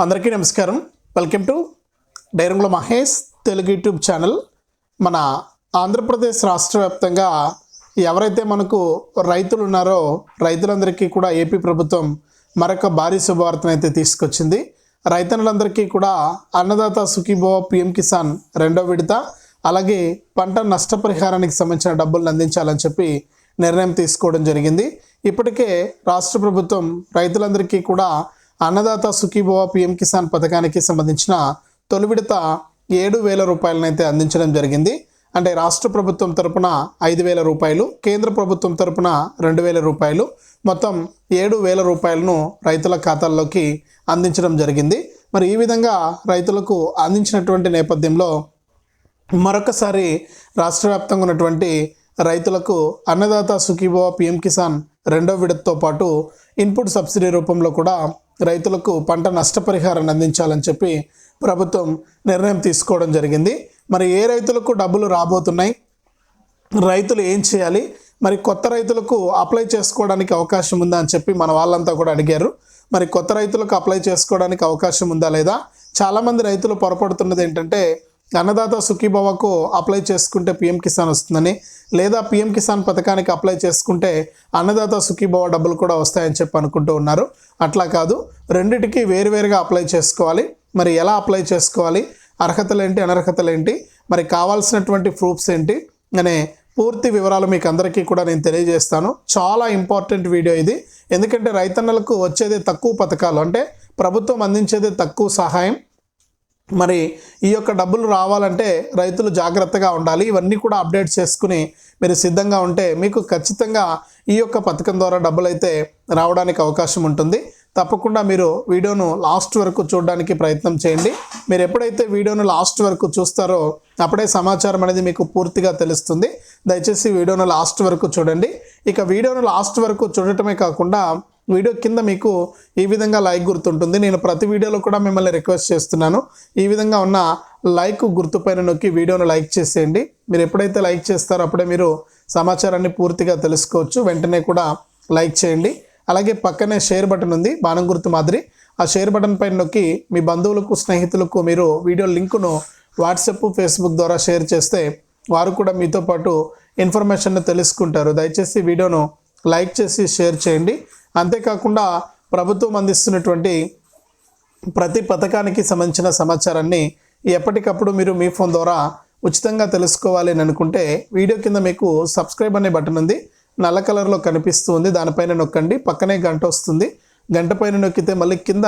అందరికీ నమస్కారం. Welcome to డైరంగుల మహేష్ తెలుగు యూట్యూబ్ ఛానల్. మన ఆంధ్రప్రదేశ్ రాష్ట్ర వ్యాప్తంగా ఎవరైతే మనకు రైతులు ఉన్నారో రైతులందరికీ కూడా ఏపీ ప్రభుత్వం మరొక భారీ శుభవార్తను అయితే తీసుకొచ్చింది. రైతన్నులందరికీ కూడా అన్నదాత సుఖీభవ పిఎం కిసాన్ రెండో విడత అలాగే పంట నష్టపరిహారానికి సంబంధించిన డబ్బులను అందించాలని చెప్పి నిర్ణయం తీసుకోవడం జరిగింది. ఇప్పటికే రాష్ట్ర ప్రభుత్వం రైతులందరికీ కూడా అన్నదాత సుఖీభవ పిఎం కిసాన్ పథకానికి సంబంధించిన తొలి విడత ఏడు వేల రూపాయలనైతే అందించడం జరిగింది. అంటే రాష్ట్ర ప్రభుత్వం తరపున ఐదు వేల రూపాయలు కేంద్ర ప్రభుత్వం తరపున రెండు వేల రూపాయలు మొత్తం ఏడు వేల రూపాయలను రైతుల ఖాతాల్లోకి అందించడం జరిగింది. మరి ఈ విధంగా రైతులకు అందించినటువంటి నేపథ్యంలో మరొకసారి రాష్ట్ర వ్యాప్తంగా ఉన్నటువంటి రైతులకు అన్నదాత సుఖీభవ పిఎం కిసాన్ రెండో విడతతో పాటు ఇన్పుట్ సబ్సిడీ రూపంలో కూడా రైతులకు పంట నష్టపరిహారాన్ని అందించాలని చెప్పి ప్రభుత్వం నిర్ణయం తీసుకోవడం జరిగింది. మరి ఏ రైతులకు డబ్బులు రాబోతున్నాయి? రైతులు ఏం చేయాలి? మరి కొత్త రైతులకు అప్లై చేసుకోవడానికి అవకాశం ఉందా అని చెప్పి మన వాళ్ళంతా కూడా అడిగారు. మరి కొత్త రైతులకు అప్లై చేసుకోవడానికి అవకాశం ఉందా లేదా? చాలామంది రైతులు పొరపడుతున్నది ఏంటంటే అన్నదాత సుఖీభవకు అప్లై చేసుకుంటే పిఎం కిసాన్ వస్తుందని లేదా పిఎం కిసాన్ పథకానికి అప్లై చేసుకుంటే అన్నదాత సుఖీభవ డబ్బులు కూడా వస్తాయని చెప్పి అనుకుంటూ ఉన్నారు. అట్లా కాదు రెండిటికి వేరువేరుగా అప్లై చేసుకోవాలి. మరి ఎలా అప్లై చేసుకోవాలి? అర్హతలు ఏంటి అనర్హతలు ఏంటి మరి కావాల్సినటువంటి ప్రూఫ్స్ ఏంటి? అనే పూర్తి వివరాలు మీకు అందరికీ కూడా నేను తెలియజేస్తాను. చాలా ఇంపార్టెంట్ వీడియో ఇది. ఎందుకంటే రైతన్నలకు వచ్చేది తక్కువ పథకాలు అంటే ప్రభుత్వం అందించేది తక్కువ సహాయం. మరి ఈ యొక్క డబ్బులు రావాలంటే రైతులు జాగ్రత్తగా ఉండాలి. ఇవన్నీ కూడా అప్డేట్ చేసుకుని మీరు సిద్ధంగా ఉంటే మీకు ఖచ్చితంగా ఈ యొక్క పథకం ద్వారా డబ్బులు అయితే రావడానికి అవకాశం ఉంటుంది. తప్పకుండా మీరు వీడియోను లాస్ట్ వరకు చూడడానికి ప్రయత్నం చేయండి. మీరు ఎప్పుడైతే వీడియోను లాస్ట్ వరకు చూస్తారో అప్పుడే సమాచారం అనేది మీకు పూర్తిగా తెలుస్తుంది. దయచేసి వీడియోను లాస్ట్ వరకు చూడండి. ఇక వీడియోను లాస్ట్ వరకు చూడటమే కాకుండా వీడియో కింద మీకు ఈ విధంగా లైక్ గుర్తుంటుంది. నేను ప్రతి వీడియోలో కూడా మిమ్మల్ని రిక్వెస్ట్ చేస్తున్నాను. ఈ విధంగా ఉన్న లైక్ గుర్తుపైన నొక్కి వీడియోను లైక్ చేసేయండి. మీరు ఎప్పుడైతే లైక్ చేస్తారో అప్పుడే మీరు సమాచారాన్ని పూర్తిగా తెలుసుకోవచ్చు. వెంటనే కూడా లైక్ చేయండి. అలాగే పక్కనే షేర్ బటన్ ఉంది బాణం గుర్తు మాదిరి. ఆ షేర్ బటన్ పైన నొక్కి మీ బంధువులకు స్నేహితులకు మీరు వీడియో లింకును వాట్సాప్ ఫేస్బుక్ ద్వారా షేర్ చేస్తే వారు కూడా మీతో పాటు ఇన్ఫర్మేషన్ తెలుసుకుంటారు. దయచేసి వీడియోను లైక్ చేసి షేర్ చేయండి. అంతేకాకుండా ప్రభుత్వం అందిస్తున్నటువంటి ప్రతి పథకానికి సంబంధించిన సమాచారాన్ని ఎప్పటికప్పుడు మీరు మీ ఫోన్ ద్వారా ఉచితంగా తెలుసుకోవాలి అని అనుకుంటే వీడియో కింద మీకు సబ్స్క్రైబ్ అనే బటన్ ఉంది. నల్ల కలర్లో కనిపిస్తూ ఉంది. దానిపైన నొక్కండి. పక్కనే గంట వస్తుంది. గంట పైన నొక్కితే మళ్ళీ కింద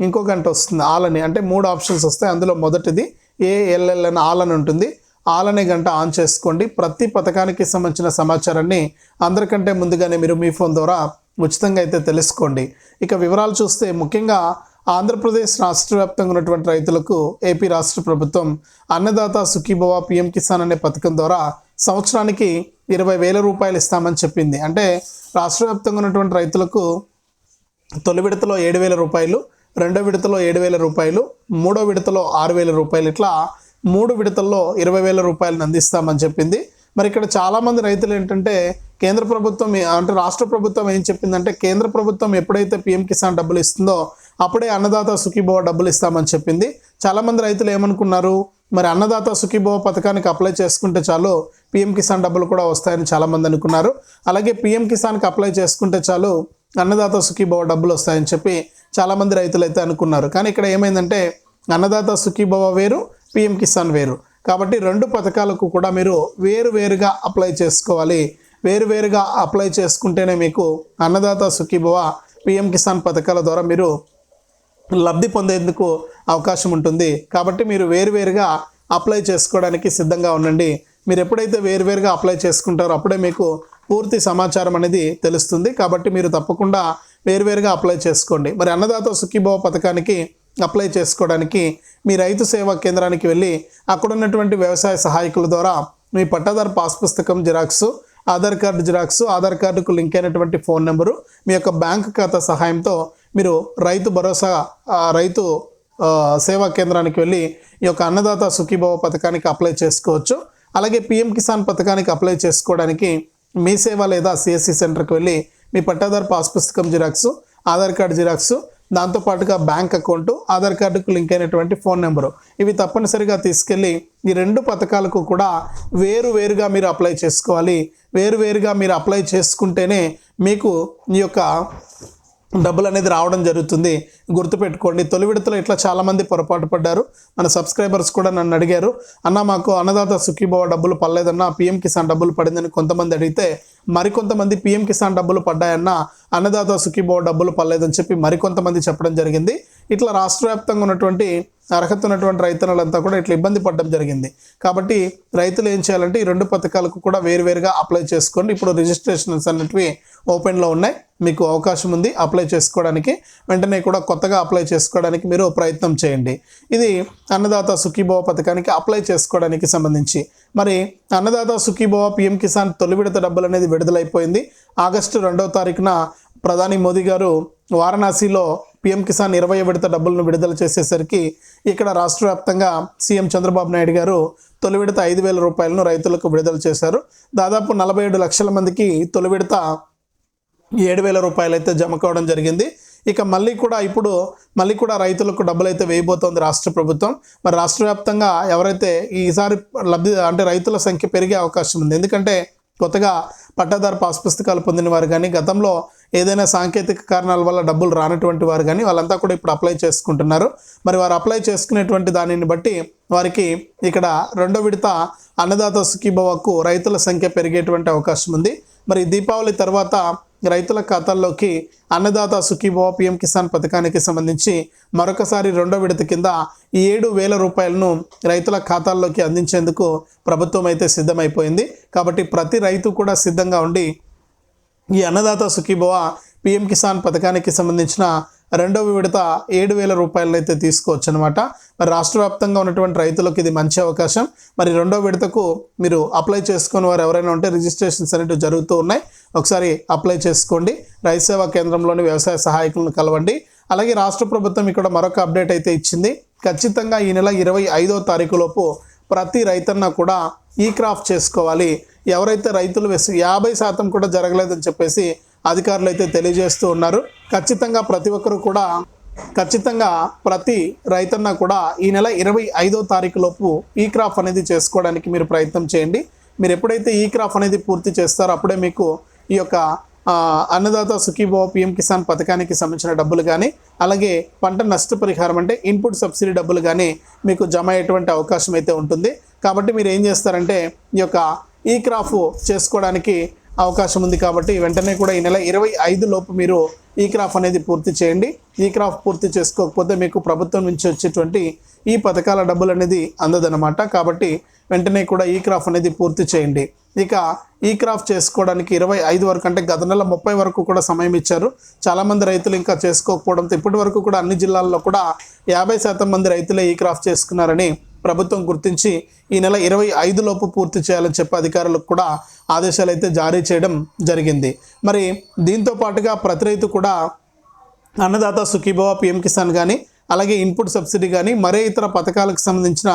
ఇంకో గంట వస్తుంది. ఆల్ అని. అంటే మూడు ఆప్షన్స్ వస్తాయి. అందులో మొదటిది ఏఎల్ఎల్ అని ఆల్ అని ఉంటుంది. ఆలనే గంట ఆన్ చేసుకోండి. ప్రతి పథకానికి సంబంధించిన సమాచారాన్ని అందరికంటే ముందుగానే మీరు మీ ఫోన్ ద్వారా ఉచితంగా అయితే తెలుసుకోండి. ఇక వివరాలు చూస్తే ముఖ్యంగా ఆంధ్రప్రదేశ్ రాష్ట్ర వ్యాప్తంగా ఉన్నటువంటి రైతులకు ఏపీ రాష్ట్ర ప్రభుత్వం అన్నదాత సుఖీభవ పిఎం కిసాన్ అనే పథకం ద్వారా సంవత్సరానికి ఇరవై వేల రూపాయలు ఇస్తామని చెప్పింది. అంటే రాష్ట్ర వ్యాప్తంగా ఉన్నటువంటి రైతులకు తొలి విడతలో ఏడు వేల రూపాయలు రెండో విడతలో ఏడు వేల రూపాయలు మూడో విడతలో ఆరు వేల రూపాయలు ఇట్లా మూడు విడతల్లో ఇరవై వేల రూపాయలను అందిస్తామని చెప్పింది. మరి ఇక్కడ చాలామంది రైతులు ఏంటంటే కేంద్ర ప్రభుత్వం అంటే రాష్ట్ర ప్రభుత్వం ఏం చెప్పిందంటే కేంద్ర ప్రభుత్వం ఎప్పుడైతే పిఎం కిసాన్ డబ్బులు ఇస్తుందో అప్పుడే అన్నదాత సుఖీభవ డబ్బులు ఇస్తామని చెప్పింది. చాలామంది రైతులు ఏమనుకున్నారు మరి అన్నదాత సుఖీభవ పథకానికి అప్లై చేసుకుంటే చాలు పిఎం కిసాన్ డబ్బులు కూడా వస్తాయని చాలామంది అనుకున్నారు. అలాగే పిఎం కిసాన్కి అప్లై చేసుకుంటే చాలు అన్నదాత సుఖీభవ డబ్బులు వస్తాయని చెప్పి చాలామంది రైతులు అయితే అనుకున్నారు. కానీ ఇక్కడ ఏమైందంటే అన్నదాత సుఖీభవ వేరు పిఎం కిసాన్ వేరు. కాబట్టి రెండు పథకాలకు కూడా మీరు వేరు వేరుగా అప్లై చేసుకోవాలి. వేరు వేరుగా అప్లై చేసుకుంటేనే మీకు అన్నదాత సుఖీభవ పిఎం కిసాన్ పథకాల ద్వారా మీరు లబ్ధి పొందేందుకు అవకాశం ఉంటుంది. కాబట్టి మీరు వేరువేరుగా అప్లై చేసుకోవడానికి సిద్ధంగా ఉండండి. మీరు ఎప్పుడైతే వేరువేరుగా అప్లై చేసుకుంటారో అప్పుడే మీకు పూర్తి సమాచారం అనేది తెలుస్తుంది. కాబట్టి మీరు తప్పకుండా వేరువేరుగా అప్లై చేసుకోండి. మరి అన్నదాత సుఖీభవ పథకానికి అప్లై చేసుకోవడానికి మీ రైతు సేవా కేంద్రానికి వెళ్ళి అక్కడ ఉన్నటువంటి వ్యవసాయ సహాయకుల ద్వారా మీ పట్టాదారు పాస్ పుస్తకం xerox Aadhaar card xerox Aadhaar కార్డుకు లింక్ అయినటువంటి ఫోన్ నెంబరు మీ యొక్క బ్యాంక్ ఖాతా సహాయంతో మీరు రైతు భరోసా రైతు సేవా కేంద్రానికి వెళ్ళి ఈ యొక్క అన్నదాత సుఖీభవ పథకానికి అప్లై చేసుకోవచ్చు. అలాగే పిఎం కిసాన్ పథకానికి అప్లై చేసుకోవడానికి మీ సేవ లేదా సిఎస్సి సెంటర్కి వెళ్ళి మీ పట్టాదారు పాస్ పుస్తకం జిరాక్స్ ఆధార్ కార్డు జిరాక్స్ దాంతోపాటుగా బ్యాంక్ అకౌంట్ ఆధార్ కార్డుకు లింక్ అయినటువంటి ఫోన్ నెంబరు. ఇవి తప్పనిసరిగా తీసుకెళ్ళి ఈ రెండు పథకాలకు కూడా వేరు వేరుగా మీరు అప్లై చేసుకోవాలి. వేరు వేరుగా మీరు అప్లై చేసుకుంటేనే మీకు ఈ యొక్క డబ్బులు అనేది రావడం జరుగుతుంది. గుర్తుపెట్టుకోండి తొలి విడతలో ఇట్లా చాలామంది పొరపాటు పడ్డారు. మన సబ్స్క్రైబర్స్ కూడా నన్ను అడిగారు అన్న మాకు అన్నదాత సుఖీభావ డబ్బులు పడలేదన్న పిఎం కిసాన్ డబ్బులు పడిందని కొంతమంది అడిగితే మరికొంతమంది పిఎం కిసాన్ డబ్బులు పడ్డాయన్న అన్నదాత సుఖీభావ డబ్బులు పడలేదని చెప్పి మరికొంతమంది చెప్పడం జరిగింది. ఇట్లా రాష్ట్ర వ్యాప్తంగా ఉన్నటువంటి అర్హత ఉన్నటువంటి రైతన్నలంతా కూడా ఇట్లా ఇబ్బంది పడడం జరిగింది. కాబట్టి రైతులు ఏం చేయాలంటే ఈ రెండు పథకాలకు కూడా వేరువేరుగా అప్లై చేసుకోండి. ఇప్పుడు రిజిస్ట్రేషన్స్ అనేటివి ఓపెన్లో ఉన్నాయి. మీకు అవకాశం ఉంది అప్లై చేసుకోవడానికి. వెంటనే కూడా కొత్తగా అప్లై చేసుకోవడానికి మీరు ప్రయత్నం చేయండి. ఇది అన్నదాత సుఖీభవ పథకానికి అప్లై చేసుకోవడానికి సంబంధించి. మరి అన్నదాత సుఖీభవ పిఎం కిసాన్ తొలి విడత డబ్బులు అనేది విడుదలైపోయింది. ఆగస్టు రెండవ తారీఖున ప్రధాని మోదీ గారు వారణాసిలో పిఎం కిసాన్ ఇరవై విడత డబ్బులను విడుదల చేసేసరికి ఇక్కడ రాష్ట్ర వ్యాప్తంగా సీఎం చంద్రబాబు నాయుడు గారు తొలి విడత ఐదు వేల రూపాయలను రైతులకు విడుదల చేశారు. దాదాపు నలభై ఏడు లక్షల మందికి తొలి విడత ఏడు వేల రూపాయలు అయితే జమ కావడం జరిగింది. ఇక మళ్ళీ కూడా ఇప్పుడు మళ్ళీ కూడా రైతులకు డబ్బులు అయితే వేయబోతోంది రాష్ట్ర ప్రభుత్వం. మరి రాష్ట్ర వ్యాప్తంగా ఎవరైతే ఈసారి లబ్ధి అంటే రైతుల సంఖ్య పెరిగే అవకాశం ఉంది. ఎందుకంటే కొత్తగా పట్టాదారు పాస్ పుస్తకాలు పొందిన వారు కానీ గతంలో ఏదైనా సాంకేతిక కారణాల వల్ల డబ్బులు రానటువంటి వారు కానీ వాళ్ళంతా కూడా ఇప్పుడు అప్లై చేసుకుంటున్నారు. మరి వారు అప్లై చేసుకునేటువంటి దానిని బట్టి వారికి ఇక్కడ రెండో విడత అన్నదాత సుఖీభవకు రైతుల సంఖ్య పెరిగేటువంటి అవకాశం ఉంది. మరి దీపావళి తర్వాత రైతుల ఖాతాల్లోకి అన్నదాత సుఖీభవ పిఎం కిసాన్ పథకానికి సంబంధించి మరొకసారి రెండో విడత కింద ఈ ఏడు వేల రూపాయలను రైతుల ఖాతాల్లోకి అందించేందుకు ప్రభుత్వం అయితే సిద్ధమైపోయింది. కాబట్టి ప్రతి రైతు కూడా సిద్ధంగా ఉండి ఈ అన్నదాత సుఖీభవ పిఎం కిసాన్ పథకానికి సంబంధించిన రెండవ విడత ఏడు వేల రూపాయలను అయితే తీసుకోవచ్చు అనమాట మరి రాష్ట్ర వ్యాప్తంగా ఉన్నటువంటి రైతులకు ఇది మంచి అవకాశం. మరి రెండో విడతకు మీరు అప్లై చేసుకుని వారు ఎవరైనా ఉంటే రిజిస్ట్రేషన్స్ అనేవి జరుగుతూ ఉన్నాయి. ఒకసారి అప్లై చేసుకోండి. రైతు సేవా కేంద్రంలోని వ్యవసాయ సహాయకులను కలవండి. అలాగే రాష్ట్ర ప్రభుత్వం ఇక్కడ మరొక అప్డేట్ అయితే ఇచ్చింది. ఖచ్చితంగా ఈ నెల ఇరవై ఐదో తారీఖులోపు ప్రతి రైతన్న కూడా ఈ క్రాఫ్ట్ చేసుకోవాలి. ఎవరైతే రైతులు వేసి యాభై శాతం కూడా జరగలేదని చెప్పేసి అధికారులు అయితే తెలియజేస్తూ ఉన్నారు. ఖచ్చితంగా ప్రతి ఒక్కరు కూడా ఖచ్చితంగా ప్రతి రైతన్న కూడా ఈ నెల ఇరవై ఐదో తారీఖు లోపు ఈ క్రాఫ్ అనేది చేసుకోవడానికి మీరు ప్రయత్నం చేయండి. మీరు ఎప్పుడైతే ఈ క్రాఫ్ అనేది పూర్తి చేస్తారో అప్పుడే మీకు ఈ యొక్క అన్నదాత సుఖీభవ పిఎం కిసాన్ పథకానికి సంబంధించిన డబ్బులు కానీ అలాగే పంట నష్టపరిహారం అంటే ఇన్పుట్ సబ్సిడీ డబ్బులు కానీ మీకు జమ అయ్యేటువంటి అవకాశం అయితే ఉంటుంది. కాబట్టి మీరు ఏం చేస్తారంటే ఈ యొక్క ఈ క్రాఫ్ చేసుకోవడానికి అవకాశం ఉంది కాబట్టి వెంటనే కూడా ఈ నెల ఇరవై ఐదు లోపు మీరు ఈ క్రాఫ్ అనేది పూర్తి చేయండి. ఈ క్రాఫ్ పూర్తి చేసుకోకపోతే మీకు ప్రభుత్వం నుంచి వచ్చేటువంటి ఈ పథకాల డబ్బులు అనేది అందదనమాట కాబట్టి వెంటనే కూడా ఈ క్రాఫ్ అనేది పూర్తి చేయండి. ఇక ఈ క్రాఫ్ చేసుకోవడానికి ఇరవై ఐదు వరకు అంటే గత నెల ముప్పై వరకు కూడా సమయం ఇచ్చారు. చాలామంది రైతులు ఇంకా చేసుకోకపోవడంతో ఇప్పటి వరకు కూడా అన్ని జిల్లాల్లో కూడా యాభై శాతం మంది రైతులే ఈ క్రాఫ్ చేసుకున్నారని ప్రభుత్వం గుర్తించి ఈ నెల ఇరవై ఐదు లోపు పూర్తి చేయాలని చెప్పి అధికారులకు కూడా ఆదేశాలు అయితే జారీ చేయడం జరిగింది. మరి దీంతో పాటుగా ప్రతి రైతు కూడా అన్నదాత సుఖీభవ పిఎం కిసాన్ కానీ అలాగే ఇన్పుట్ సబ్సిడీ కానీ మరే ఇతర పథకాలకు సంబంధించిన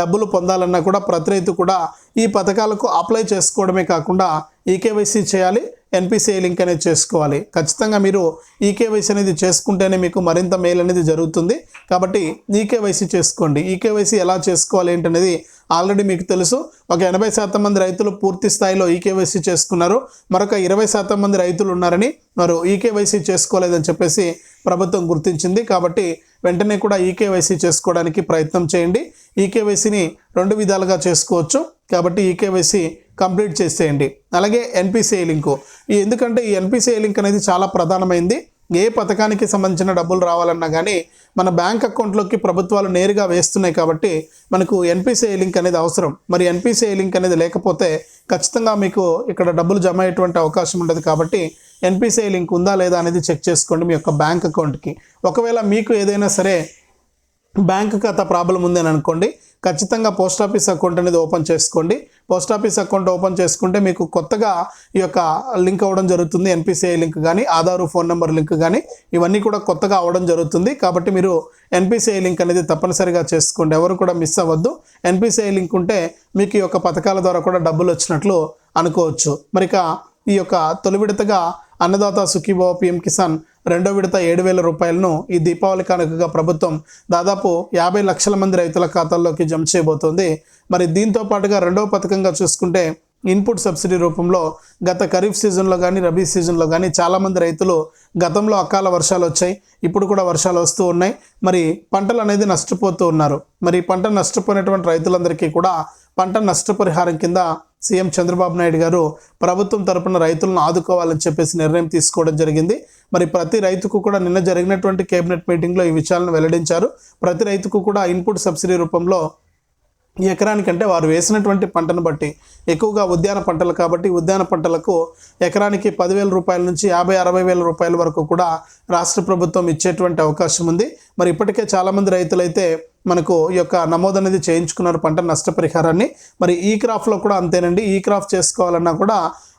డబ్బులు పొందాలన్నా కూడా ప్రతి రైతు కూడా ఈ పథకాలకు అప్లై చేసుకోవడమే కాకుండా ఈకేవైసీ చేయాలి ఎన్పిసిఐ లింక్ అనేది చేసుకోవాలి. ఖచ్చితంగా మీరు ఈకేవైసీ అనేది చేసుకుంటేనే మీకు మరింత మేలు అనేది జరుగుతుంది. కాబట్టి ఈకేవైసీ చేసుకోండి. ఈకేవైసీ ఎలా చేసుకోవాలి ఏంటనేది ఆల్రెడీ మీకు తెలుసు ఒక ఎనభై శాతం మంది రైతులు పూర్తి స్థాయిలో ఈకేవైసీ చేసుకున్నారు. మరొక ఇరవై శాతం మంది రైతులు ఉన్నారని వారు ఈకేవైసీ చేసుకోలేదని చెప్పేసి ప్రభుత్వం గుర్తించింది. కాబట్టి వెంటనే కూడా ఈకేవైసీ చేసుకోవడానికి ప్రయత్నం చేయండి. ఈకేవైసీని రెండు విధాలుగా చేసుకోవచ్చు. కాబట్టి ఈకేవైసీ కంప్లీట్ చేసేయండి. అలాగే ఎన్పిసిఐ లింకు. ఎందుకంటే ఈ ఎన్పిసిఐ లింక్ అనేది చాలా ప్రధానమైంది. ఏ పథకానికి సంబంధించిన డబ్బులు రావాలన్నా కానీ మన బ్యాంక్ అకౌంట్లోకి ప్రభుత్వాలు నేరుగా వేస్తున్నాయి కాబట్టి మనకు ఎన్పిసిఐ లింక్ అనేది అవసరం. మరి ఎన్పిసిఐ లింక్ అనేది లేకపోతే ఖచ్చితంగా మీకు ఇక్కడ డబ్బులు జమ అయ్యేటువంటి అవకాశం ఉండదు కాబట్టి ఎన్పిసిఐ లింక్ ఉందా లేదా అనేది చెక్ చేసుకోండి మీ యొక్క బ్యాంక్ అకౌంట్కి. ఒకవేళ మీకు ఏదైనా సరే బ్యాంక్ ఖాతా ప్రాబ్లం ఉందని అనుకోండి ఖచ్చితంగా పోస్ట్ ఆఫీస్ అకౌంట్ అనేది ఓపెన్ చేసుకోండి. పోస్ట్ ఆఫీస్ అకౌంట్ ఓపెన్ చేసుకుంటే మీకు కొత్తగా ఈ యొక్క లింక్ అవ్వడం జరుగుతుంది ఎన్పిసిఐ లింక్ కానీ ఆధారు ఫోన్ నెంబర్ లింక్ కానీ ఇవన్నీ కూడా కొత్తగా అవ్వడం జరుగుతుంది. కాబట్టి మీరు ఎన్పిసిఐ లింక్ అనేది తప్పనిసరిగా చేసుకోండి. ఎవరు కూడా మిస్ అవ్వద్దు. ఎన్పిసిఐ లింక్ ఉంటే మీకు ఈ యొక్క పథకాల ద్వారా కూడా డబ్బులు వచ్చినట్లు అనుకోవచ్చు. మరి ఇక ఈ యొక్క తొలి విడతగా అన్నదాత సుఖీభావ పిఎం కిసాన్ రెండో విడత ఏడు వేల రూపాయలను ఈ దీపావళి కానుకగా ప్రభుత్వం దాదాపు యాభై లక్షల మంది రైతుల ఖాతాల్లోకి జమ చేయబోతోంది. మరి దీంతో పాటుగా రెండవ పథకంగా చూసుకుంటే ఇన్పుట్ సబ్సిడీ రూపంలో గత ఖరీఫ్ సీజన్లో కానీ రబీ సీజన్లో కానీ చాలామంది రైతులు గతంలో అకాల వర్షాలు వచ్చాయి. ఇప్పుడు కూడా వర్షాలు వస్తూ ఉన్నాయి. మరి పంటలు అనేది నష్టపోతూ ఉన్నారు. మరి పంట నష్టపోయినటువంటి రైతులందరికీ కూడా పంట నష్టపరిహారం కింద సీఎం చంద్రబాబు నాయుడు గారు ప్రభుత్వం తరపున రైతులను ఆదుకోవాలని చెప్పేసి నిర్ణయం తీసుకోవడం జరిగింది. మరి ప్రతి రైతుకు కూడా నిన్న జరిగినటువంటి కేబినెట్ మీటింగ్లో ఈ విషయాలను వెల్లడించారు. ప్రతి రైతుకు కూడా ఇన్పుట్ సబ్సిడీ రూపంలో ఎకరానికంటే వారు వేసినటువంటి పంటను బట్టి ఎక్కువగా ఉద్యాన పంటలు కాబట్టి ఉద్యాన పంటలకు ఎకరానికి పదివేల రూపాయల నుంచి యాభై అరవై వేల రూపాయల వరకు కూడా రాష్ట్ర ప్రభుత్వం ఇచ్చేటువంటి అవకాశం ఉంది. మరి ఇప్పటికే చాలామంది రైతులైతే మనకు ఈ యొక్క నమోదు అనేది చేయించుకున్నారు పంట నష్టపరిహారాన్ని. మరి ఈ క్రాఫ్లో కూడా అంతేనండి. ఈ క్రాఫ్ చేసుకోవాలన్నా కూడా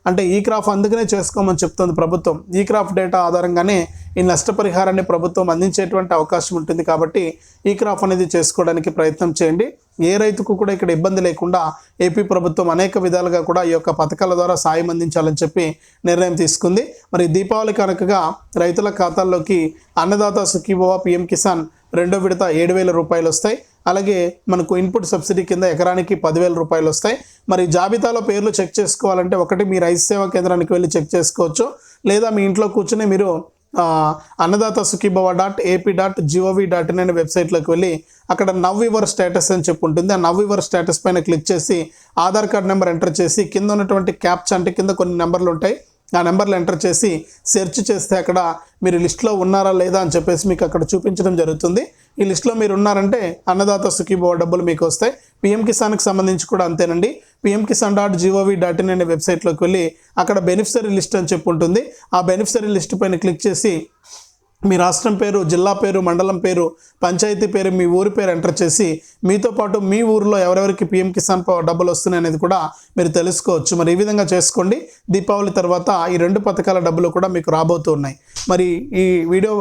అంటే ఈ క్రాఫ్ అందుకనే చేసుకోమని చెప్తుంది ప్రభుత్వం. ఈ క్రాఫ్ డేటా ఆధారంగానే ఈ నష్టపరిహారాన్ని ప్రభుత్వం అందించేటువంటి అవకాశం ఉంటుంది కాబట్టి ఈ క్రాఫ్ అనేది చేసుకోవడానికి ప్రయత్నం చేయండి. ఏ రైతుకు కూడా ఇక్కడ ఇబ్బంది లేకుండా ఏపీ ప్రభుత్వం అనేక విధాలుగా కూడా ఈ యొక్క పథకాల ద్వారా సాయం అందించాలని చెప్పి నిర్ణయం తీసుకుంది. మరి దీపావళి కనుకగా రైతుల ఖాతాల్లోకి అన్నదాత సుఖీభవ పిఎం కిసాన్ రెండో విడత ఏడు వేల రూపాయలు వస్తాయి. అలాగే మనకు ఇన్పుట్ సబ్సిడీ కింద ఎకరానికి పదివేల రూపాయలు వస్తాయి. మరి జాబితాలో పేర్లు చెక్ చేసుకోవాలంటే ఒకటి మీ రైతు సేవా కేంద్రానికి వెళ్ళి చెక్ చేసుకోవచ్చు. లేదా మీ ఇంట్లో కూర్చుని మీరు Annadata Sukhibhava dot AP dot G O V dot in అనే వెబ్సైట్లోకి వెళ్ళి అక్కడ నవ్ యువర్ స్టేటస్ అని చెప్పి ఉంటుంది. ఆ నవ్ యువర్ స్టేటస్ పైన క్లిక్ చేసి ఆధార్ కార్డ్ నెంబర్ ఎంటర్ చేసి కింద ఉన్నటువంటి క్యాప్చ్ అంటే కింద కొన్ని నెంబర్లు ఉంటాయి. ఆ నెంబర్లు ఎంటర్ చేసి సెర్చ్ చేస్తే అక్కడ మీరు లిస్ట్లో ఉన్నారా లేదా అని చెప్పేసి మీకు అక్కడ చూపించడం జరుగుతుంది. ఈ లిస్ట్లో మీరు ఉన్నారంటే అన్నదాత సుఖీభవ డబ్బులు మీకు వస్తాయి. పిఎం కిసాన్కి సంబంధించి కూడా అంతేనండి. PM Kisan dot G O V dot in అనే వెబ్సైట్లోకి వెళ్ళి అక్కడ బెనిఫిషరీ లిస్ట్ అని చెప్పి ఉంటుంది. ఆ బెనిఫిషరీ లిస్ట్ పైన క్లిక్ చేసి మీ రాష్ట్రం పేరు జిల్లా పేరు మండలం పేరు పంచాయతీ పేరు మీ ఊరి పేరు ఎంటర్ చేసి మీతో పాటు మీ ఊరిలో ఎవరెవరికి పిఎం కిసాన్ డబ్బులు వస్తున్నాయి అనేది కూడా మీరు తెలుసుకోవచ్చు. మరి ఈ విధంగా చేసుకోండి. దీపావళి తర్వాత ఈ రెండు పథకాల డబ్బులు కూడా మీకు రాబోతున్నాయి మరి ఈ వీడియో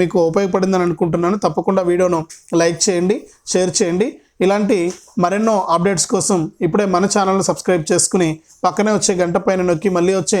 మీకు ఉపయోగపడిందని అనుకుంటున్నాను. తప్పకుండా వీడియోను లైక్ చేయండి షేర్ చేయండి. ఇలాంటి మరెన్నో అప్డేట్స్ కోసం ఇప్పుడే మన ఛానల్ను సబ్స్క్రైబ్ చేసుకుని పక్కనే వచ్చే గంట పైన నొక్కి మళ్ళీ వచ్చే